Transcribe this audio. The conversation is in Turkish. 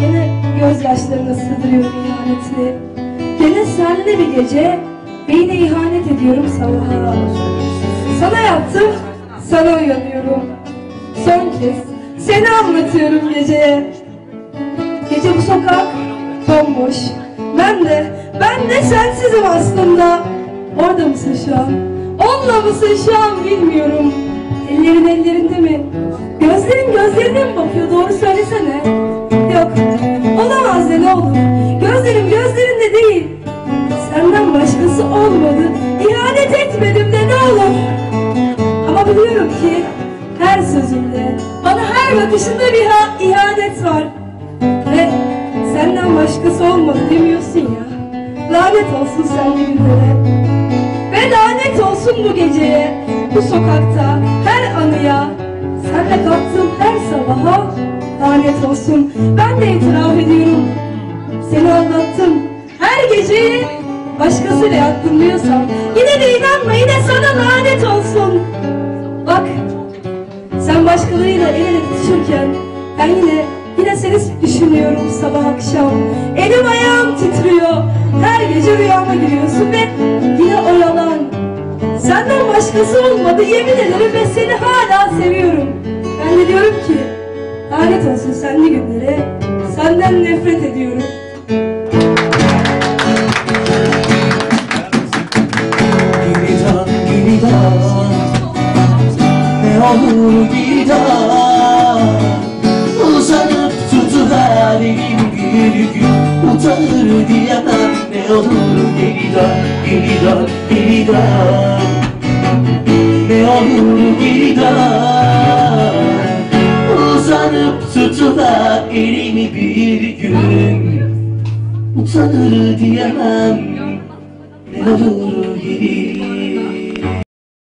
Yine gözyaşlarına sığdırıyor ihanetini. Gene senle bir gece beyne ihanet ediyorum sabaha. Sana yattım, sana uyanıyorum. Son kez seni anlatıyorum geceye. Gece bu sokak bomboş. Ben de, ben de sensizim aslında. Orada mısın şu an? Onunla mısın şu an bilmiyorum. Ellerin ellerinde mi? Gözlerin gözlerine mi bakıyor? Doğru söylesene. Yok, olamaz de ne olur. Gözlerim gözlerinde değil. Senden başkası olmadı. İhanet etmedim de ne olur. Ama biliyorum ki her sözünde, bana her bakışında bir ha- ihanet var. Ve senden başkası olmadı demiyorsun ya. Lanet olsun senle günlere. Ve lanet bu geceye, bu sokakta, her anıya. Senle kalktığım her sabaha lanet olsun. Ben de itiraf ediyorum. Seni anlattım. Her geceyi başkasıyla yattım yine de inanma yine sana lanet olsun. Bak sen başkalarıyla el ele tutuşurken ben yine yine seni düşünüyorum sabah akşam. Elim ayağım titriyor. Her gece rüyama giriyorsun ve başkası olmadı yemin ederim ve seni hala seviyorum. Ben de diyorum ki lanet olsun senli günlere senden nefret ediyorum. Giridan giridan Ne olur giridan Uzanıp tutuver elim bir gün. Utanır diyemem Ne olur geridan geridan geridan Ne olur geridan Uzanıp tutuver elimi bir gün? Utanır diyemem. Ne olur